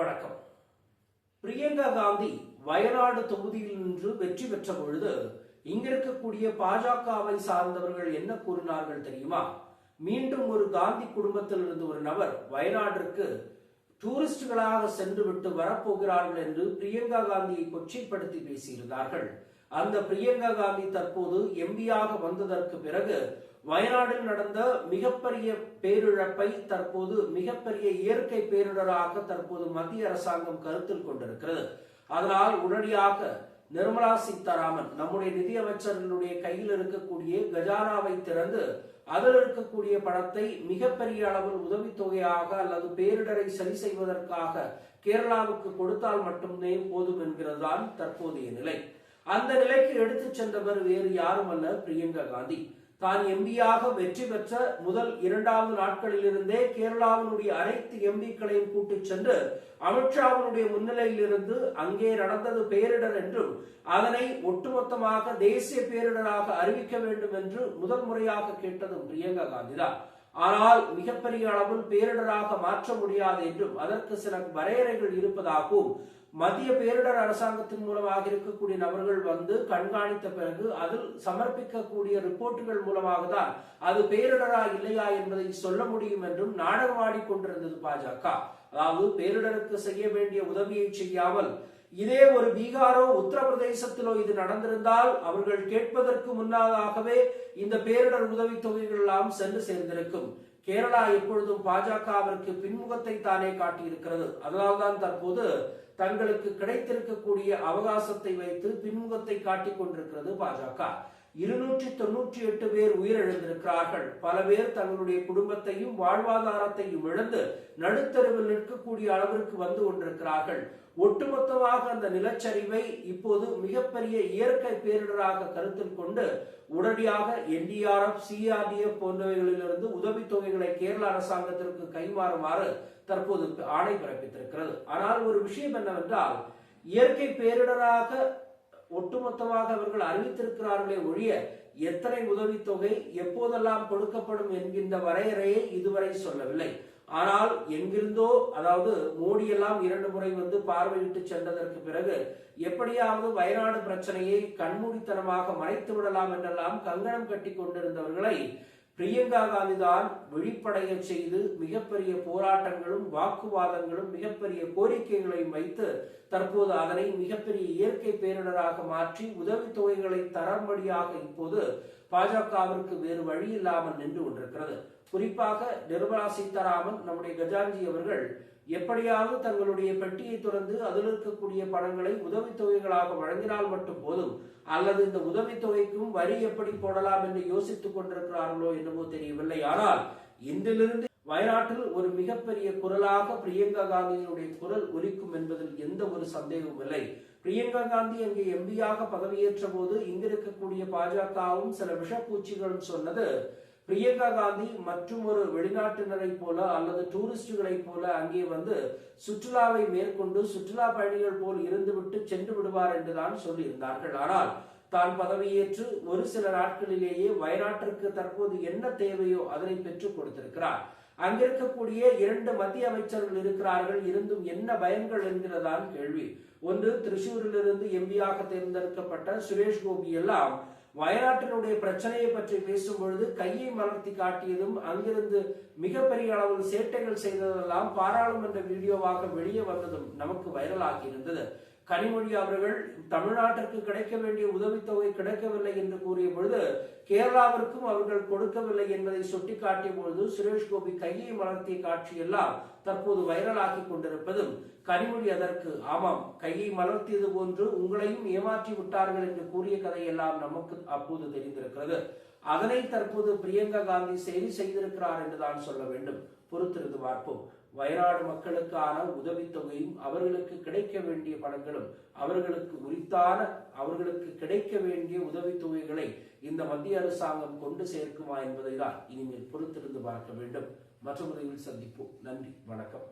வணக்கம். பிரியங்கா காந்தி வயநாடு தொகுதியில் நின்று வெற்றி பெற்ற பொழுது இங்க இருக்கக்கூடிய பாஜகவை சார்ந்தவர்கள் என்ன கூறினார்கள் தெரியுமா? மீண்டும் ஒரு காந்தி குடும்பத்தில் இருந்து ஒரு நபர் வயநாட்டிற்கு டூரிஸ்டுகளாக சென்று விட்டு வரப்போகிறார்கள் என்று பிரியங்கா காந்தியை கொச்சைப்படுத்தி பேசியிருந்தார்கள். அந்த பிரியங்கா காந்தி தற்போது எம்பியாக வந்ததற்கு பிறகு வயநாட்டில் நடந்த மிகப்பெரிய பேரிழப்பை தற்போது மிகப்பெரிய இயற்கை பேரிடராக தற்போது மத்திய அரசாங்கம் கருத்தில் கொண்டிருக்கிறது. அதனால் உடனடியாக நிர்மலா சீதாராமன் நம்முடைய நிதியமைச்சர்களுடைய கையில் இருக்கக்கூடிய கஜானாவை திறந்து அதில் இருக்கக்கூடிய பணத்தை மிகப்பெரிய அளவில் உதவித்தொகையாக அல்லது பேரிடரை சரி செய்வதற்காக கேரளாவுக்கு கொடுத்தால் மட்டுமே போதும் என்கிறதுதான் தற்போதைய நிலை. அந்த நிலைக்கு எடுத்துச் சென்றவர் வேறு யாரும் அல்ல பிரியங்கா காந்தி. தான் எம்பியாக வெற்றி பெற்ற முதல் இரண்டாவது நாட்களிலிருந்தே கேரளாவினுடைய அனைத்து எம்பிக்களையும் கூட்டிச் சென்று அமித்ஷாவினுடைய முன்னிலையிலிருந்து அங்கே நடந்தது பேரிடர் என்றும் அதனை ஒட்டுமொத்தமாக தேசிய பேரிடராக அறிவிக்க வேண்டும் என்று முதல் முறையாக கேட்டதும் பிரியங்கா காந்தி தான் ஆனால் மிகப்பெரிய அளவில் பேரிடராக மாற்ற முடியாது என்றும் அதற்கு சில வரையறைகள் இருப்பதாகவும் மத்திய பேரிடர் அரசாங்கத்தின் மூலமாக இருக்கக்கூடிய நபர்கள் வந்து கண்காணித்த பிறகு அதில் சமர்ப்பிக்கக்கூடிய ரிப்போர்ட்டுகள் மூலமாக தான் அது பேரிடரா இல்லையா என்பதை சொல்ல முடியும் என்றும் நாடகமாடி கொண்டிருந்தது பாஜக. அதாவது பேரிடருக்கு செய்ய வேண்டிய உதவியை செய்யாமல் இதே ஒரு பீகாரோ உத்தரப்பிரதேசத்திலோ இது நடந்திருந்தால் அவர்கள் கேட்பதற்கு முன்னதாகவே இந்த பேரிடர் உதவித் தொகைகள் எல்லாம் சென்று சேர்ந்திருக்கும். கேரளா எப்பொழுதும் பாஜகவிற்கு பின்முகத்தை தானே காட்டியிருக்கிறது. அதனால்தான் தற்போது தங்களுக்கு கிடைத்திருக்கக்கூடிய அவகாசத்தை வைத்து பின்முகத்தை காட்டிக் கொண்டிருக்கிறது பாஜக. இருநூற்றி தொன்னூற்றி எட்டு பேர் உயிரிழந்திருக்கிறார்கள். பல பேர் தங்களுடைய குடும்பத்தையும் வாழ்வாதாரத்தையும் இழந்து நடுத்தருவில் நிற்கக்கூடிய அளவிற்கு வந்து கொண்டிருக்கிறார்கள். ஒட்டுமொத்தமாக அந்த நிலச்சரிவை இப்போது மிகப்பெரிய இயற்கை பேரிடராக கருத்தில் கொண்டு உடனடியாக என்டிஆர்எஃப் சிஆர்டிஎஃப் போன்றவைகளிலிருந்து உதவித்தொகைகளை கேரள அரசாங்கத்திற்கு கைமாறுமாறு தற்போது ஆணை பிறப்பித்திருக்கிறது. ஆனால் ஒரு விஷயம் என்னவென்றால் இயற்கை பேரிடராக ஒட்டுமொத்தமாக அவர்கள் அறிவித்திருக்கிறார்களே ஒழிய எத்தனை உதவித்தொகை எப்போதெல்லாம் கொடுக்கப்படும் என்கின்ற வரையறையை இதுவரை சொல்லவில்லை. ஆனால் எங்கிருந்தோ அதாவது மோடி எல்லாம் இரண்டு முறை வந்து பார்வையிட்டு சென்றதற்கு பிறகு எப்படியாவது வயநாடு பிரச்சனையை கண்மூடித்தனமாக மறைத்து விடலாம் என்றெல்லாம் கங்கணம் கட்டி கொண்டிருந்தவர்களை பிரியங்கா காந்தி தான் விழிப்படைய செய்து மிகப்பெரிய போராட்டங்களும் வாக்குவாதங்களும் மிகப்பெரிய கோரிக்கைகளையும் வைத்து தற்போது அதனை மிகப்பெரிய இயற்கை பேரிடராக மாற்றி உதவித்தொகைகளை தரம்படியாக இப்போது பாஜகவிற்கு வேறு வழி இல்லாமல் நின்று கொண்டிருக்கிறது. குறிப்பாக நிர்மலா சீதாராமன் நம்முடைய கஜான்ஜி அவர்கள் எப்படியாவது தங்களுடைய பெட்டியை துறந்து அதில் இருக்கக்கூடிய பணங்களை உதவித்தொகைகளாக வழங்கினால் மட்டும் போதும் அல்லது இந்த உதவித்தொகைக்கும் வரி எப்படி போடலாம் என்று யோசித்துக் கொண்டிருக்கிறார்களோ என்னவோ தெரியவில்லை. ஆனால் இன்றிலிருந்து வயநாட்டில் ஒரு மிகப்பெரிய குரலாக பிரியங்கா காந்தியினுடைய குரல் ஒலிக்கும் என்பதில் எந்த ஒரு சந்தேகமும் இல்லை. பிரியங்கா காந்தி அங்கே எம்பியாக பதவியேற்ற போது இங்கிருக்கக்கூடிய பாஜகவும் சில விஷப்பூச்சிகளும் சொன்னது பிரியங்கா காந்தி மற்றும் ஒரு வெளிநாட்டினரை போல அல்லது டூரிஸ்டுகளை போல அங்கே வந்து சுற்றுலாவை மேற்கொண்டு சுற்றுலா பயணிகள் போல் இருந்துவிட்டு சென்று விடுவார் என்றுதான் சொல்லியிருந்தார்கள். ஆனால் தான் பதவியேற்று ஒரு சில நாட்களிலேயே வயநாட்டிற்கு தற்போது என்ன தேவையோ அதனை பெற்றுக் கொடுத்திருக்கிறார். அங்கிருக்கக்கூடிய இரண்டு மத்திய அமைச்சர்கள் இருக்கிறார்கள். இருந்தும் என்ன பயன்கள் என்கிறதான் கேள்வி. ஒன்று திரிசூரிலிருந்து எம்பியாக தேர்ந்தெடுக்கப்பட்ட சுரேஷ் கோபி எல்லாம் வயநாட்டினுடைய பிரச்சனையை பற்றி பேசும் பொழுது கையை மலர்த்தி காட்டியதும் அங்கிருந்து மிகப்பெரிய அளவில் சேட்டைகள் செய்ததெல்லாம் பாராளுமன்ற வீடியோவாக வெளியே வந்ததும் நமக்கு வைரலாகி இருந்தது. கனிமொழி அவர்கள் தமிழ்நாட்டிற்கு கிடைக்க வேண்டிய உதவித்தொகை கிடைக்கவில்லை என்று கூறிய பொழுது கேரளாவிற்கும் அவர்கள் கொடுக்கவில்லை என்பதை சுட்டிக்காட்டிய பொழுது சுரேஷ் கோபி கையை மலர்த்திய காட்சியெல்லாம் தற்போது வைரலாகி கொண்டிருப்பதும் கனிமொழி அதற்கு ஆமாம் கையை மலர்த்தியது போன்று உங்களையும் ஏமாற்றி விட்டார்கள் என்று கூறிய கதையெல்லாம் நமக்கு அப்போது தெரிந்திருக்கிறது. அதனை தற்போது பிரியங்கா காந்தி செய்தி செய்திருக்கிறார் என்றுதான் சொல்ல வேண்டும். பொறுத்திருந்து பார்ப்போம். வயநாடு மக்களுக்கான உதவித்தொகையும் அவர்களுக்கு கிடைக்க வேண்டிய பணங்களும் அவர்களுக்கு உரித்தான அவர்களுக்கு கிடைக்க வேண்டிய உதவித்தொகைகளை இந்த மத்திய அரசாங்கம் கொண்டு சேர்க்குமா என்பதை தான் இனிமேல் பொறுத்திருந்து பார்க்க வேண்டும். மற்றொரு சந்திப்போம். நன்றி. வணக்கம்.